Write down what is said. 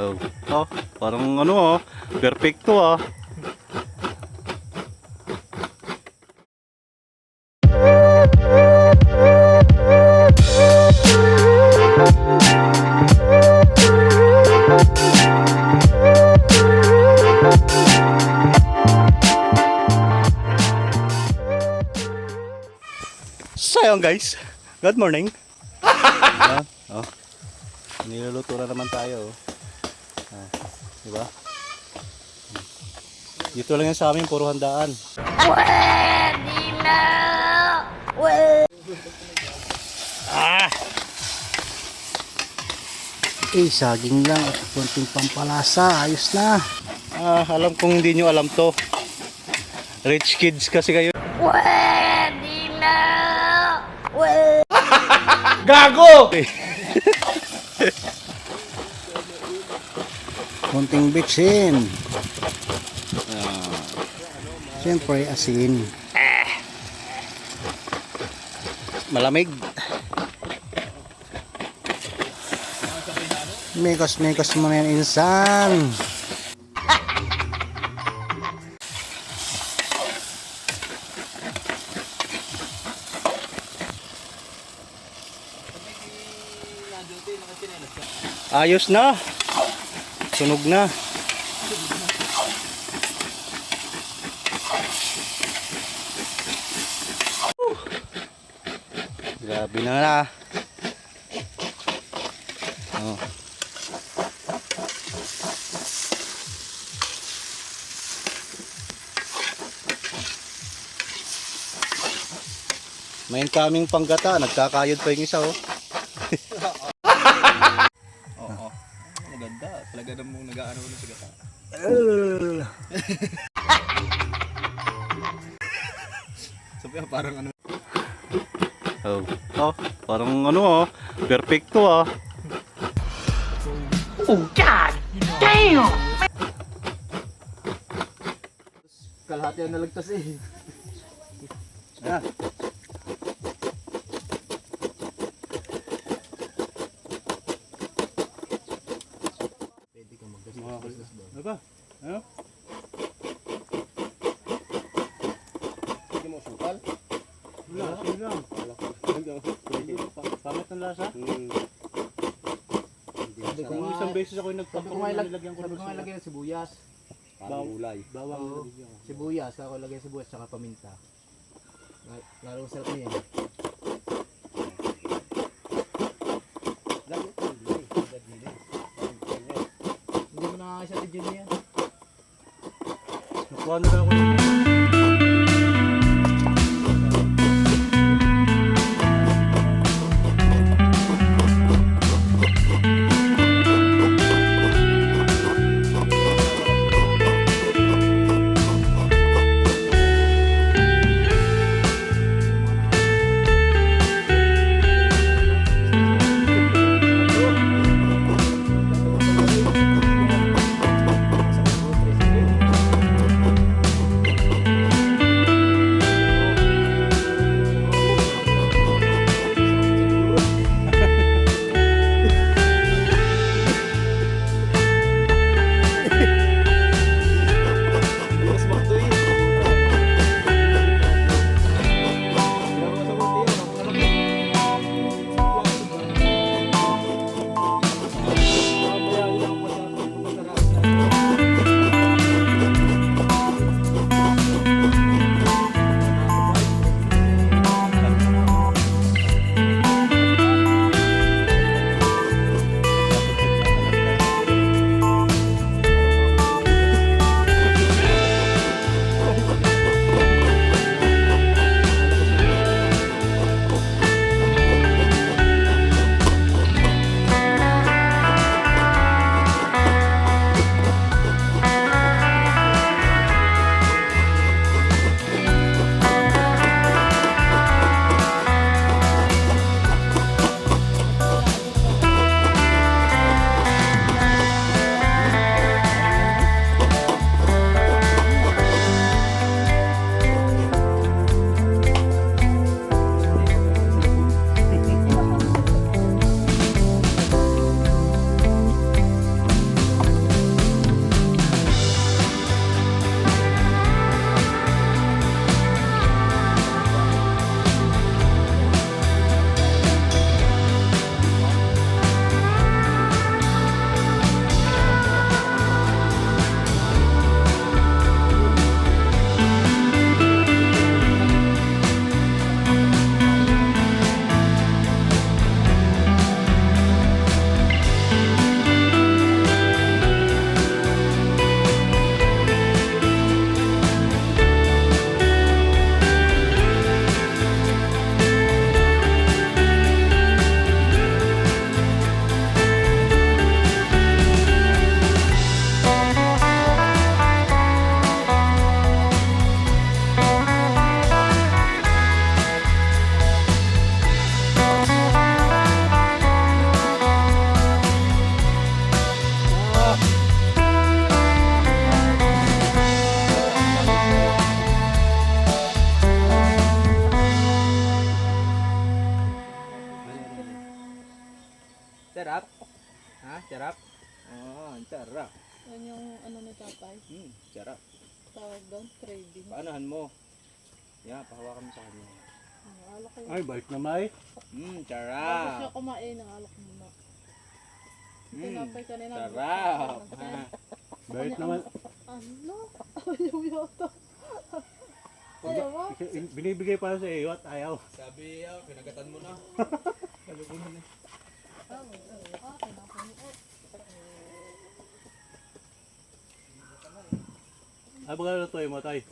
Oh, oh, parang ano ah, perfecto ah. So yun guys, good morning. Ayan, oh. Niluluto na naman tayo. Oh. Ah, di ba? Dito lang yan sa amin, puro handaan. Ah! Eh, saging lang at konting pampalasa. Ayos na. Ah, alam kong hindi nyo alam to. Rich kids kasi kayo. Gago! Konting bitsin. Siyempre, asin. Malamig. Mekos-mekos mo na yan, insan. Ayos na. Sunog na. Grabe na na. Oh. May incoming panggata, nagkakayod pa yung isa oh. Talaga namang nag-aano ng sigata. Sabi parang ano. Oh. Oh, parang ano ah, perfecto ah. Kalahati ang nalagtas eh. Ah. Pwede kang Ano maggastos doon. ba? Ano? Hindi mo sukal? Wala, sige lang. Pangit ng lasa. Sabi ko nga, isang beses ako yung sabi ko nilagyan ko sabi ng ko nga lagyan ng sibuyas. Parang gulay. Bawang. Sibuyas, kako lagyan ng sibuyas tsaka paminta. Lalo- na yan. Hindi mo na siya tidyo niya. Nakuha na lang ako. Ha? Charap? Oo, ang charap. Yan yung ano ni tatay. Hmm, charap. Tawag doon, craving. Paanahan mo? Yan, pahawakan mo sa kanya. Alak ko. Ay, bait na may. Hmm, Bago charap. siya kumain, ang alak muna. Hmm, Tinapay kanina. charap. Ano? Bait naman. Ano? Ayaw yata. Ayaw ba? Binibigay pa sa iyo at ayaw. Sabi, ah, pinagatan mo na. Kalukuhan na. Ay, baka lutuin mo, tay.